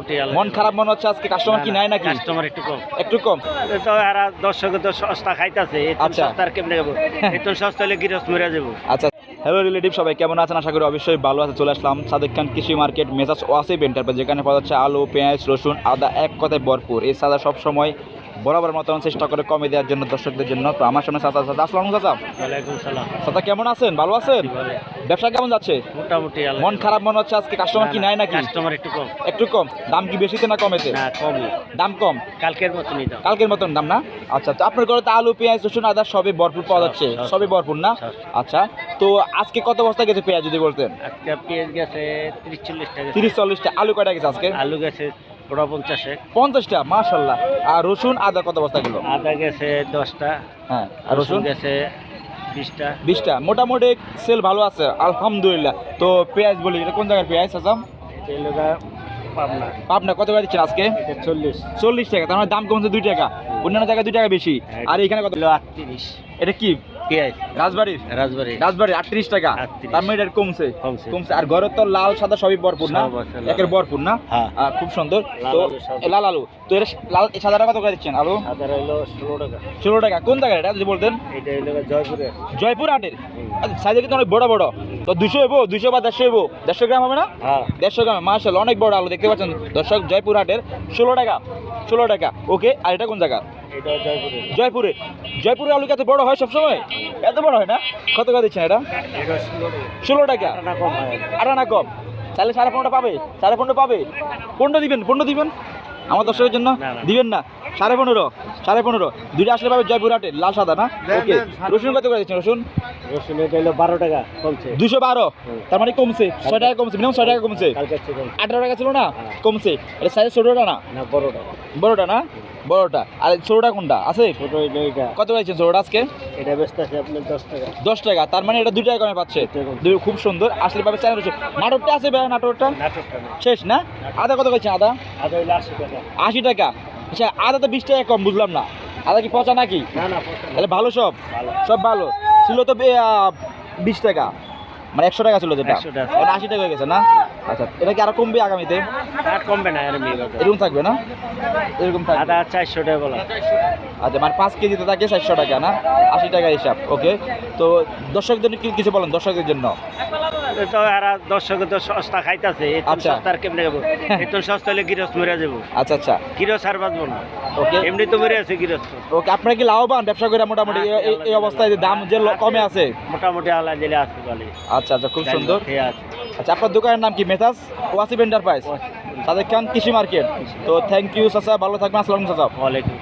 মোটামুটি মন খারাপ মনে হচ্ছে আজকে কাস্টমার কি নাই নাকি? কাস্টমার একটু কম। একটু কম? তো এরা দর্শক তো সস্তা খাইতাছে আচ্ছা। কেমনে যাব সস্তা হলে গিরস মরে যাব। আচ্ছা। হ্যালো রিলেটিভ সবাই কেমন আছেন? আশা করি অবশ্যই ভালো আছে চলে আসলাম সাদেক খান কৃষি মার্কেট মেসাজ ওয়াসিব এন্টারপ্রাইজ যেখানে পাওয়া যাচ্ছে আলু পেঁয়াজ রসুন আদা এক কথায় ভরপুর। এই সাদা সবসময় বরাবর মতন চেষ্টা করে কমে দেওয়ার জন্য দর্শকদের জন্য। তো আমার সামনে চাচা চাচা আসসালাম চাচা। চাচা কেমন আছেন? ভালো আছেন? ব্যবসা কেমন যাচ্ছে? মোটামুটি মন খারাপ মনে হচ্ছে আজকে? কাস্টমার কি নাই নাকি? কাস্টমার একটু কম। একটু কম? দাম কি বেশিতে না কমেতে? দাম কম? কালকের মতনই দাম। কালকের মতন দাম না? আচ্ছা তো আপনার ঘরে তো আলু পেঁয়াজ রসুন আদা সবই ভরপুর পাওয়া যাচ্ছে। সব, সব। সবই ভরপুর না? আচ্ছা তো আজকে কত বস্তা গেছে পেঁয়াজ যদি বলতেন? আজকে পেঁয়াজ গেছে তিরিশ চল্লিশ টাকা। তিরিশ চল্লিশটা আলু কয়টা গেছে আজকে? আলু গেছে পঞ্চাশে। পঞ্চাশটা? মাশাল্লাহ। আর রসুন আদা কত বস্তা গেল আদা গেছে দশটা। হ্যাঁ আর রসুন গেছে বিশটা। বিশটা। মোটামুটি সেল ভালো আছে আলহামদুলিল্লাহ। তো পেঁয়াজ বলি এটা কোন জায়গার পেঁয়াজ আসাম? পাবনা। কত দিচ্ছেন আজকে? চল্লিশ। চল্লিশ টাকা তার মানে দাম কমছে দুই টাকা। অন্যান্য জায়গায় দুই টাকা বেশি। আর এখানে কত? আটত্রিশ। এটা কি? পেঁয়াজ রাজবাড়ির রাজবাড়ি। রাজবাড়ি। আটত্রিশ টাকা। তার মানে এটা কমছে। কমছে। আর ঘরের তো লাল সাদা সবই ভরপুর না। একের ভরপুর না? হ্যাঁ। খুব সুন্দর। লাল তো আলু লাল তো এটা লাল সাদাটা কত করে দিচ্ছেন আলু? ষোলো টাকা। ষোলো টাকা। কোন জায়গায় এটা যদি বলতেন? জয়পুরে। হাটের? সাইজে কিন্তু অনেক বড় বড়। তো দুশো এবো দুশো বা দেড়শো গ্রাম হবে না? হ্যাঁ। দেড়শো গ্রামে। মার্শাল অনেক বড় আলু। দেখতে পাচ্ছেন দর্শক জয়পুর হাটের ষোলো টাকা। ষোলো টাকা। ওকে আর এটা কোন জায়গা? এটা জয়পুরে। জয়পুরে। আলু কি এত বড় হয় সবসময়? এত বড় হয় না? কত করে দিচ্ছেন এটা? ষোলো টাকা। টাকা। কম আটা না কম। তাহলে সাড়ে পনেরোটা পাবে? সাড়ে পনেরো পাবে? পনেরো দিবেন পনেরো দিবেন? আমার দর্শকের জন্য। দিবেন না। সাড়ে পনেরো সাড়ে পনেরো। দুইটা আসলে পাবে জয়পুর হাটে লাল সাদা না? ওকে রসুন কত করে দিচ্ছেন রসুন? রসুন বারো টাকা কমছে। দুশো বারো। তার মানে কমছে। ছয় টাকা কমছে মিনিমাম ছয় টাকা কমছে। আঠারো টাকা ছিল না? হ্যাঁ। কমছে। এটা সাইজ ছোটোটা না? না বড় বড়টা না? বড়টা। আর ছোটোটা কোনটা? আছে? কত পাইছেন ছোটোটা আজকে? এটা ব্যস্ত আছে আপনার দশ টাকা। দশ টাকা। তার মানে এটা দুই টাকা কমে। পাচ্ছে খুব সুন্দর। আসলে পাবে চ্যানেল নাটকটা আছে ভাই নাটকটা শেষ না? আদা কত কইছেন আদা? আদা হইল আশি টাকা। আশি টাকা। আচ্ছা আদা তো বিশ টাকা কম বুঝলাম না। আদা কি পচা নাকি? না না তাহলে ভালো সব? সব ভালো। ছিল তো বিশ টাকা। মানে একশো টাকা ছিল যেটা। 100 টাকা। এখন আশি টাকা হয়ে গেছে না? আচ্ছা এটা কি আরও কমবে আগামীতে? আর কমবে না এরকম থাকবে না? এরকম থাকবে। আদা চারশো টাকা বলা। আচ্ছা মানে পাঁচ কেজিতে থাকে চারশো টাকা না? আশি টাকা হিসাব ওকে তো দর্শকদের কি- কিছু বলেন দর্শকদের জন্য? তো এরা দর্শক তো সস্তা খাইতাছে এত আচ্ছা। সস্তা কেমনে যাব হলে গিরস মরে যাব। আচ্ছা আচ্ছা। গিরস আর বাঁচবো না। ওকে এমনি তো মরে আছে গিরস ওকে আপনারা কি লাভবান? ব্যবসা করে মোটামুটি এই- অবস্থায় যে দাম যে কমে আছে? মোটামুটি আলা জেলে আছে বলে। আচ্ছা আচ্ছা খুব সুন্দর। আছে। আচ্ছা আপনার দোকানের নাম কি? মেথাস ওয়াসিফ এন্টারপ্রাইজ তাদের খান কৃষি মার্কেট। তো থ্যাংক ইউ চাচা। ভালো থাকবেন। আসসালাম চাচা। ওয়ালাইকুম